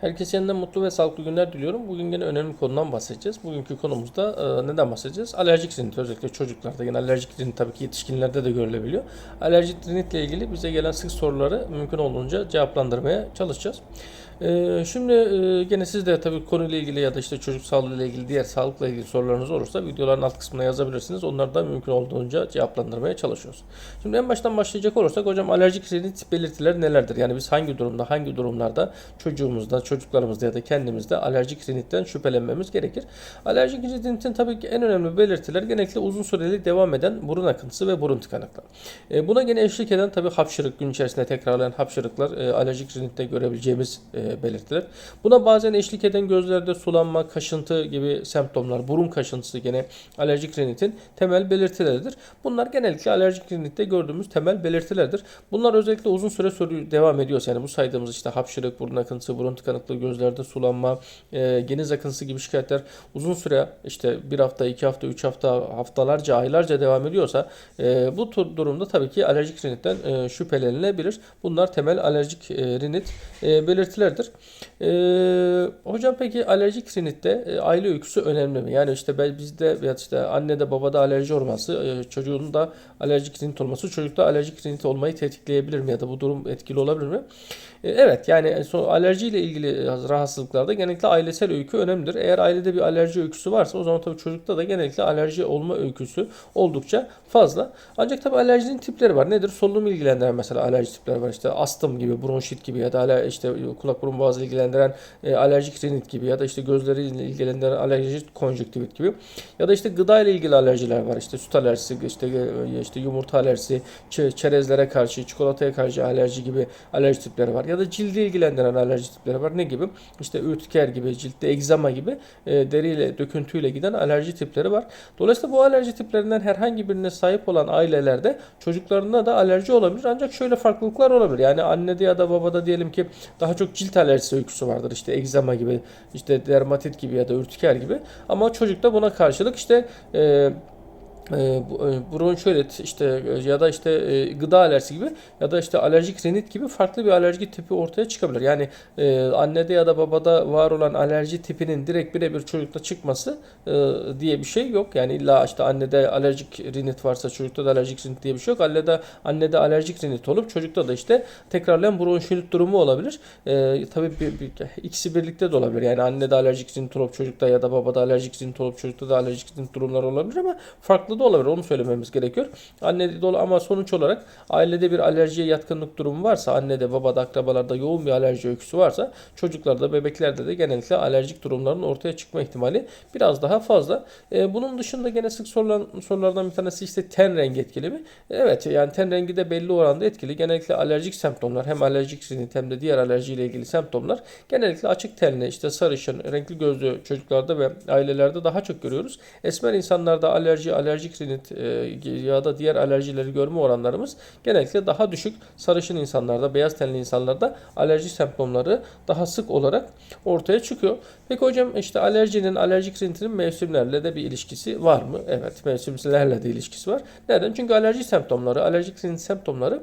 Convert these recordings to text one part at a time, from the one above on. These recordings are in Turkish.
Herkese yeniden mutlu ve sağlıklı günler diliyorum. Bugün yine önemli bir konudan bahsedeceğiz. Bugünkü konumuzda e, neden bahsedeceğiz? Alerjik rinit. Özellikle çocuklarda, yine alerjik rinit tabii ki yetişkinlerde de görülebiliyor. Alerjik rinitle ilgili bize gelen sık soruları mümkün olduğunca cevaplandırmaya çalışacağız. E, şimdi e, gene siz de tabii konuyla ilgili ya da işte çocuk sağlığıyla ilgili diğer sağlıkla ilgili sorularınız olursa videoların alt kısmına yazabilirsiniz. Onları da mümkün olduğunca cevaplandırmaya çalışıyoruz. Şimdi en baştan başlayacak olursak hocam alerjik rinit belirtileri nelerdir? Yani biz hangi durumda, hangi durumlarda çocuğumuzda, çocuklarımızda ya da kendimizde alerjik rinitten şüphelenmemiz gerekir. Alerjik rinitin tabii ki en önemli belirtiler genellikle uzun süreli devam eden burun akıntısı ve burun tıkanıklığı. E, buna gene eşlik eden tabii hapşırık, gün içerisinde tekrarlayan hapşırıklar e, alerjik rinitte görebileceğimiz e, belirtiler. Buna bazen eşlik eden gözlerde sulanma, kaşıntı gibi semptomlar, burun kaşıntısı gene alerjik rinitin temel belirtileridir. Bunlar genellikle alerjik rinitte gördüğümüz temel belirtilerdir. Bunlar özellikle uzun süre devam ediyorsa yani bu saydığımız işte hapşırık, burun akıntısı, burun tıkanıklığı, gözlerde sulanma, e, geniz akıntısı gibi şikayetler uzun süre işte bir hafta, iki hafta, üç hafta, haftalarca, aylarca devam ediyorsa e, bu tür durumda tabii ki alerjik rinitten e, şüphelenilebilir. Bunlar temel alerjik e, rinit e, belirtilerdir. E, hocam peki alerjik rinitte e, aile öyküsü önemli mi? Yani işte bizde ya işte annede babada alerji olması, e, çocuğun da alerjik rinit olması çocukta alerjik rinit olmayı tetikleyebilir mi ya da bu durum etkili olabilir mi? E, Evet yani son alerjiyle ilgili rahatsızlıklarda genellikle ailesel öykü önemlidir. Eğer ailede bir alerji öyküsü varsa o zaman tabii çocukta da genellikle alerji olma öyküsü oldukça fazla. Ancak tabii alerjinin tipleri var. Nedir? Solunum ilgilendiren mesela alerji tipleri var. İşte astım gibi, bronşit gibi ya da işte kulak burun boğazı ilgilendiren e, alerjik rinit gibi ya da işte gözleri ilgilendiren alerjik konjüktivit gibi ya da işte gıda ile ilgili alerjiler var. İşte süt alerjisi, işte e, işte yumurta alerjisi, çerezlere karşı, çikolataya karşı alerji gibi alerji tipleri var. Ya da cildi ilgilendiren alerji tipleri var. Ne gibi? İşte ürtiker gibi, ciltte egzama gibi e, deriyle, döküntüyle giden alerji tipleri var. Dolayısıyla bu alerji tiplerinden herhangi birine sahip olan ailelerde çocuklarında da alerji olabilir. Ancak şöyle farklılıklar olabilir. Yani annede ya da babada diyelim ki daha çok cilt alerjisi öyküsü vardır. İşte egzama gibi, işte dermatit gibi ya da ürtiker gibi. Ama çocukta buna karşılık işte e, e, bu- e, bronşolit işte e, ya da işte e, gıda alerjisi gibi ya da işte alerjik rinit gibi farklı bir alerji tipi ortaya çıkabilir. Yani e, annede ya da babada var olan alerji tipinin direkt birebir çocukta çıkması e, diye bir şey yok. Yani illa işte annede alerjik rinit varsa çocukta da alerjik rinit diye bir şey yok. Annede annede alerjik rinit olup çocukta da işte tekrarlayan bronşolit durumu olabilir. Tabii bir, bir- ikisi birlikte de olabilir. Yani annede alerjik rinit olup çocukta ya da babada alerjik rinit olup çocukta da alerjik rinit durumlar olabilir ama farklı da olabilir. Onu söylememiz gerekiyor. Annede de ama sonuç olarak ailede bir alerjiye yatkınlık durumu varsa, annede, babada, akrabalarda yoğun bir alerji öyküsü varsa çocuklarda, bebeklerde de genellikle alerjik durumların ortaya çıkma ihtimali biraz daha fazla. Ee, bunun dışında gene sık sorulan sorulardan bir tanesi işte ten rengi etkili mi? Evet yani ten rengi de belli oranda etkili. Genellikle alerjik semptomlar hem alerjik rinit hem de diğer alerjiyle ilgili semptomlar genellikle açık tenli işte sarışın, renkli gözlü çocuklarda ve ailelerde daha çok görüyoruz. Esmer insanlarda alerji, alerjik rinit e, ya da diğer alerjileri görme oranlarımız genellikle daha düşük. Sarışın insanlarda, beyaz tenli insanlarda alerji semptomları daha sık olarak ortaya çıkıyor. Peki hocam işte alerjinin, alerjik rinitinin mevsimlerle de bir ilişkisi var mı? Evet, mevsimlerle de ilişkisi var. Neden? Çünkü alerji semptomları, alerjik rinit semptomları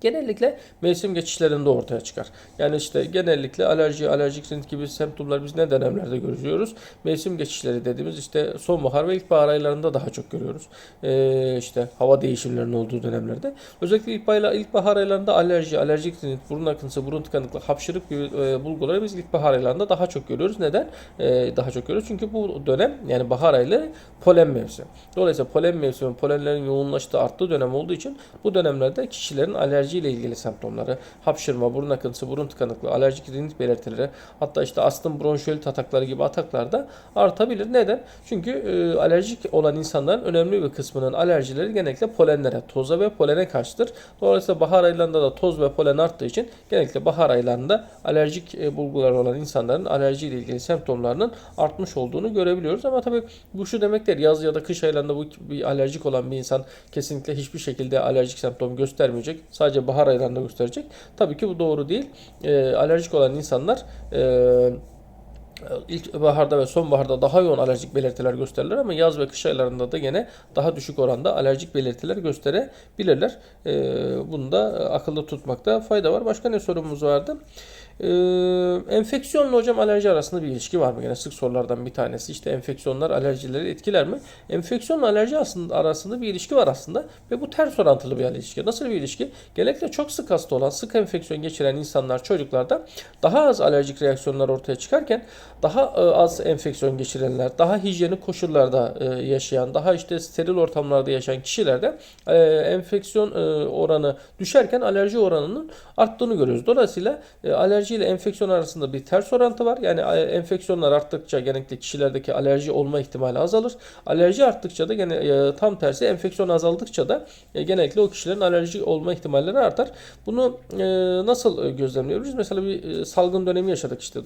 genellikle mevsim geçişlerinde ortaya çıkar. Yani işte genellikle alerji, alerjik rinit gibi semptomlar biz ne dönemlerde görüyoruz? Mevsim geçişleri dediğimiz işte sonbahar ve ilkbahar aylarında daha çok görüyoruz. Ee, işte hava değişimlerinin olduğu dönemlerde. Özellikle ilkbahar, ilkbahar aylarında alerji, alerjik rinit, burun akıntısı, burun tıkanıklığı, hapşırık gibi e, bulguları biz ilkbahar aylarında daha çok görüyoruz. Neden? Ee, daha çok görüyoruz. Çünkü bu dönem yani bahar ayları polen mevsimi. Dolayısıyla polen mevsimi, polenlerin yoğunlaştığı, arttığı dönem olduğu için bu dönemlerde kişilerin alerji ile ilgili semptomları, hapşırma, burun akıntısı, burun tıkanıklığı, alerjik rinit belirtileri, hatta işte astım, bronşiolit atakları gibi ataklar da artabilir. Neden? Çünkü e, alerjik olan insanların önemli bir kısmının alerjileri genellikle polenlere, toza ve polene karşıdır. Dolayısıyla bahar aylarında da toz ve polen arttığı için genellikle bahar aylarında alerjik e, bulgular olan insanların alerji ile ilgili semptomlarının artmış olduğunu görebiliyoruz. Ama tabii bu şu demek değil. Yaz ya da kış aylarında bu bir alerjik olan bir insan kesinlikle hiçbir şekilde alerjik semptom göstermeyecek. Sadece bahar aylarında gösterecek. Tabii ki bu doğru değil. E, alerjik olan insanlar e, İlk baharda ve sonbaharda daha yoğun alerjik belirtiler gösterirler ama yaz ve kış aylarında da gene daha düşük oranda alerjik belirtiler gösterebilirler. Ee, bunu da akılda tutmakta fayda var. Başka ne sorumuz vardı? Ee, enfeksiyonla hocam alerji arasında bir ilişki var mı? Yine sık sorulardan bir tanesi. İşte enfeksiyonlar alerjileri etkiler mi? Enfeksiyonla alerji aslında arasında bir ilişki var aslında ve bu ters orantılı bir ilişki. Nasıl bir ilişki? Genellikle çok sık hasta olan, sık enfeksiyon geçiren insanlar çocuklarda daha az alerjik reaksiyonlar ortaya çıkarken daha e, az enfeksiyon geçirenler, daha hijyenik koşullarda e, yaşayan, daha işte steril ortamlarda yaşayan kişilerde e, enfeksiyon oranı düşerken alerji oranının arttığını görüyoruz. Dolayısıyla e, alerji ile enfeksiyon arasında bir ters orantı var. Yani e, enfeksiyonlar arttıkça genellikle kişilerdeki alerji olma ihtimali azalır. Alerji arttıkça da gene e, tam tersi enfeksiyon azaldıkça da e, genellikle o kişilerin alerji olma ihtimalleri artar. Bunu nasıl gözlemliyoruz? Mesela bir salgın dönemi yaşadık işte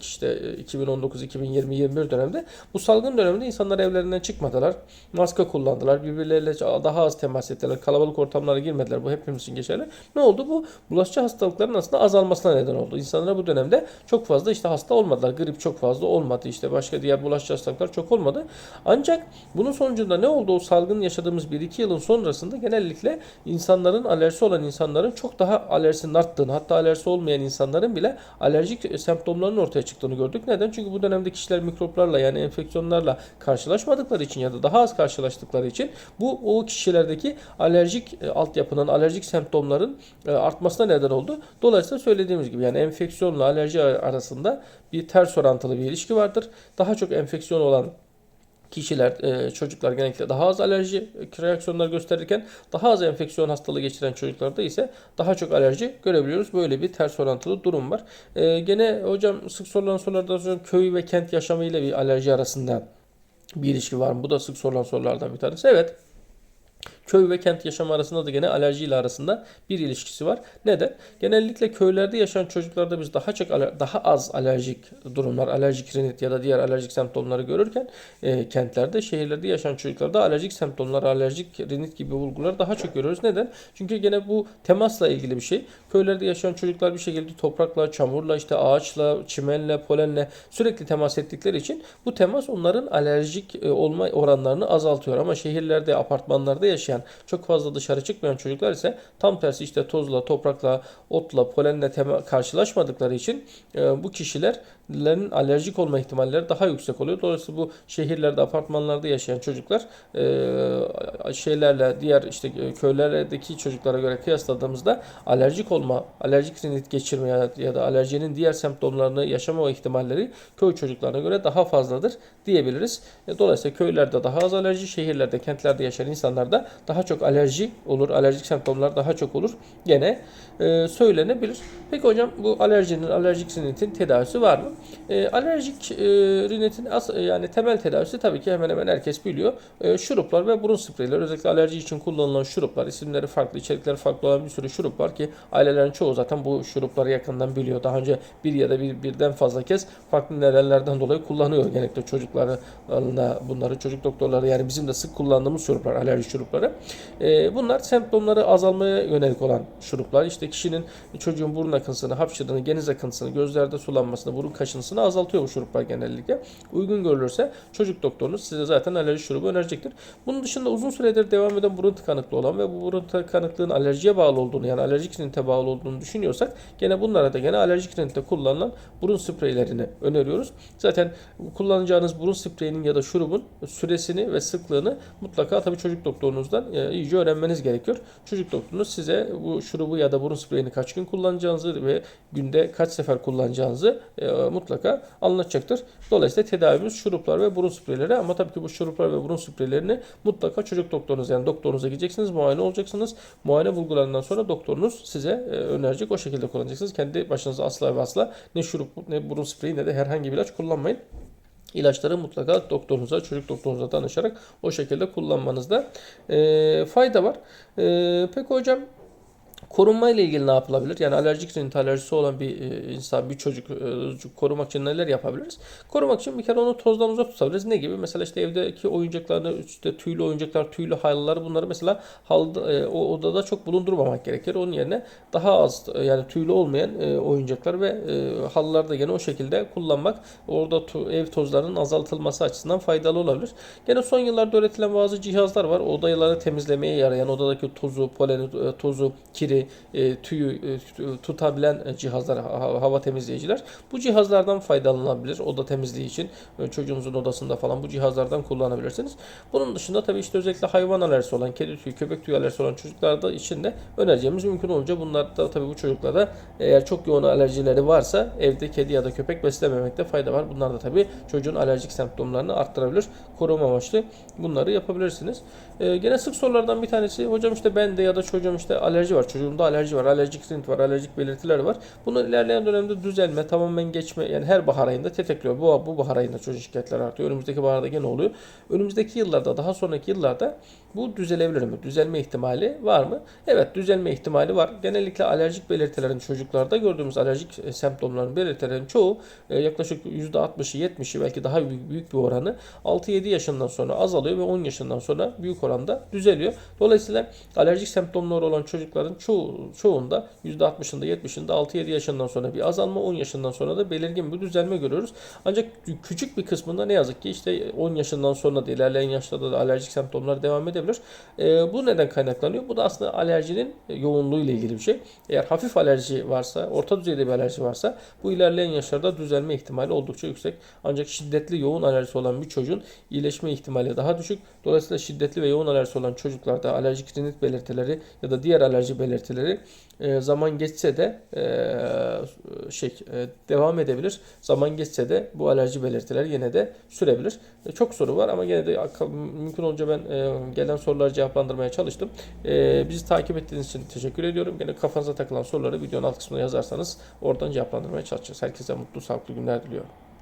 işte e, 2019 2020 21 dönemde. Bu salgın döneminde insanlar evlerinden çıkmadılar. Maske kullandılar. Birbirleriyle daha az temas ettiler. Kalabalık ortamlara girmediler. Bu hepimiz için geçerli. Ne oldu? Bu bulaşıcı hastalıkların aslında azalmasına neden oldu. İnsanlar bu dönemde çok fazla işte hasta olmadılar. Grip çok fazla olmadı. İşte başka diğer bulaşıcı hastalıklar çok olmadı. Ancak bunun sonucunda ne oldu? O salgın yaşadığımız 1-2 yılın sonrasında genellikle insanların alerjisi olan insanların çok daha alerjisinin arttığını hatta alerjisi olmayan insanların bile alerjik semptomlarının ortaya çıktığını gördük. Neden? Çünkü bu dönemde kişiler mikroplarla yani enfeksiyonlarla karşılaşmadıkları için ya da daha az karşılaştıkları için bu o kişilerdeki alerjik e, altyapının, alerjik semptomların e, artmasına neden oldu. Dolayısıyla söylediğimiz gibi yani enfeksiyonla alerji arasında bir ters orantılı bir ilişki vardır. Daha çok enfeksiyon olan kişiler, e, çocuklar genellikle daha az alerji reaksiyonlar gösterirken daha az enfeksiyon hastalığı geçiren çocuklarda ise daha çok alerji görebiliyoruz. Böyle bir ters orantılı durum var. E, gene hocam sık sorulan sorularda hocam köy ve kent yaşamı ile bir alerji arasında bir ilişki var mı? Bu da sık sorulan sorulardan bir tanesi. Evet. Köy ve kent yaşamı arasında da gene alerji ile arasında bir ilişkisi var. Neden? Genellikle köylerde yaşayan çocuklarda biz daha çok daha az alerjik durumlar, alerjik rinit ya da diğer alerjik semptomları görürken e, kentlerde, şehirlerde yaşayan çocuklarda alerjik semptomlar, alerjik rinit gibi bulguları daha çok görüyoruz. Neden? Çünkü gene bu temasla ilgili bir şey. Köylerde yaşayan çocuklar bir şekilde toprakla, çamurla, işte ağaçla, çimenle, polenle sürekli temas ettikleri için bu temas onların alerjik e, olma oranlarını azaltıyor. Ama şehirlerde, apartmanlarda yaşayan, çok fazla dışarı çıkmayan çocuklar ise tam tersi işte tozla, toprakla, otla, polenle karşılaşmadıkları için e, bu kişilerin alerjik olma ihtimalleri daha yüksek oluyor. Dolayısıyla bu şehirlerde, apartmanlarda yaşayan çocuklar e, şeylerle diğer işte e, köylerdeki çocuklara göre kıyasladığımızda alerjik olma, alerjik rinit geçirme ya, ya da alerjinin diğer semptomlarını yaşama ihtimalleri köy çocuklarına göre daha fazladır diyebiliriz. E, Dolayısıyla köylerde daha az alerji, şehirlerde, kentlerde yaşayan insanlarda daha çok alerji olur, alerjik semptomlar daha çok olur. Gene e, söylenebilir. Peki hocam bu alerjinin, alerjik rinitin tedavisi var mı? E, alerjik e, rinitin as, yani temel tedavisi tabii ki hemen hemen herkes biliyor. E, şuruplar ve burun spreyleri özellikle alerji için kullanılan şuruplar, isimleri farklı, içerikleri farklı olan bir sürü şurup var ki ailelerin çoğu zaten bu şurupları yakından biliyor. Daha önce bir ya da bir, birden fazla kez farklı nedenlerden dolayı kullanıyor genellikle çocuklarına bunları çocuk doktorları yani bizim de sık kullandığımız şuruplar, alerji şurupları. E, bunlar semptomları azalmaya yönelik olan şuruplar. İşte kişinin çocuğun burun akıntısını, hapşırdığını, geniz akıntısını, gözlerde sulanmasını, burun kaşıntısını azaltıyor bu şuruplar genellikle. Uygun görülürse çocuk doktorunuz size zaten alerji şurubu önerecektir. Bunun dışında uzun süredir devam eden burun tıkanıklığı olan ve bu burun tıkanıklığın alerjiye bağlı olduğunu yani alerjik rinite bağlı olduğunu düşünüyorsak gene bunlara da gene alerjik rinite kullanılan burun spreylerini öneriyoruz. Zaten kullanacağınız burun spreyinin ya da şurubun süresini ve sıklığını mutlaka tabii çocuk doktorunuzdan e, iyice öğrenmeniz gerekiyor. Çocuk doktorunuz size bu şurubu ya da burun spreyini kaç gün kullanacağınızı ve günde kaç sefer kullanacağınızı e, mutlaka anlatacaktır. Dolayısıyla tedavimiz şuruplar ve burun spreyleri ama tabii ki bu şuruplar ve burun spreylerini mutlaka çocuk doktorunuz yani doktorunuza gideceksiniz, muayene olacaksınız. Muayene bulgularından sonra doktorunuz size e, önerecek o şekilde kullanacaksınız. Kendi başınıza asla ve asla ne şurup ne burun spreyi ne de herhangi bir ilaç kullanmayın. İlaçları mutlaka doktorunuza, çocuk doktorunuza danışarak o şekilde kullanmanızda e, fayda var. E, peki hocam korunma ile ilgili ne yapılabilir? Yani alerjik rinit alerjisi olan bir e, insan, bir çocuk e, korumak için neler yapabiliriz? Korumak için bir kere onu tozdan uzak tutabiliriz. Ne gibi? Mesela işte evdeki oyuncaklarını, işte tüylü oyuncaklar, tüylü halılar bunları mesela halıda, e, o odada çok bulundurmamak gerekir. Onun yerine daha az yani tüylü olmayan oyuncaklar ve halıları da gene o şekilde kullanmak orada ev tozlarının azaltılması açısından faydalı olabilir. Gene son yıllarda üretilen bazı cihazlar var. Odaları temizlemeye yarayan, odadaki tozu, poleni, tozu, kiri kiri, e, tüyü e, tutabilen e, cihazlar, ha- hava temizleyiciler. Bu cihazlardan faydalanılabilir. Oda temizliği için e, çocuğunuzun odasında falan bu cihazlardan kullanabilirsiniz. Bunun dışında tabii işte özellikle hayvan alerjisi olan, kedi tüyü, köpek tüyü alerjisi olan çocuklarda için de önereceğimiz mümkün olunca bunlarda tabii bu çocuklara eğer çok yoğun alerjileri varsa evde kedi ya da köpek beslememekte fayda var. Bunlar da tabii çocuğun alerjik semptomlarını arttırabilir. Koruma amaçlı bunları yapabilirsiniz. Ee, gene sık sorulardan bir tanesi hocam işte bende ya da çocuğum işte alerji var. Çocuğumda alerji var. Alerjik rinit var. Alerjik belirtiler var. Bunun ilerleyen dönemde düzelme, tamamen geçme yani her bahar ayında tetikliyor. Bu, bu bahar ayında çocuk şikayetleri artıyor. Önümüzdeki baharda gene oluyor. Önümüzdeki yıllarda daha sonraki yıllarda bu düzelebilir mi? Düzelme ihtimali var mı? Evet düzelme ihtimali var. Genellikle alerjik belirtilerin çocuklarda gördüğümüz alerjik e, semptomların belirtilerin çoğu e, yaklaşık %60'ı 70'i belki daha büyük bir oranı 6-7 yaşından sonra azalıyor ve 10 yaşından sonra büyük oranda düzeliyor. Dolayısıyla alerjik semptomları olan çocukların çoğu, çoğunda %60'ında 70'inde 6-7 yaşından sonra bir azalma 10 yaşından sonra da belirgin bir düzelme görüyoruz. Ancak küçük bir kısmında ne yazık ki işte 10 yaşından sonra da ilerleyen yaşlarda da alerjik semptomlar devam edebilir. Ee, bu neden kaynaklanıyor? Bu da aslında alerjinin yoğunluğu ile ilgili bir şey. Eğer hafif alerji varsa, orta düzeyde bir alerji varsa bu ilerleyen yaşlarda düzelme ihtimali oldukça yüksek. Ancak şiddetli yoğun alerjisi olan bir çocuğun iyileşme ihtimali daha düşük. Dolayısıyla şiddetli ve yoğun alerjisi olan çocuklarda alerjik rinit belirtileri ya da diğer alerji belirtileri e, zaman geçse de e, şey e, devam edebilir. Zaman geçse de bu alerji belirtileri yine de sürebilir. E, çok soru var ama yine de mümkün olunca ben e, gelen soruları cevaplandırmaya çalıştım. E, bizi takip ettiğiniz için teşekkür ediyorum. Yine kafanıza takılan soruları videonun alt kısmına yazarsanız oradan cevaplandırmaya çalışacağız. Herkese mutlu, sağlıklı günler diliyorum.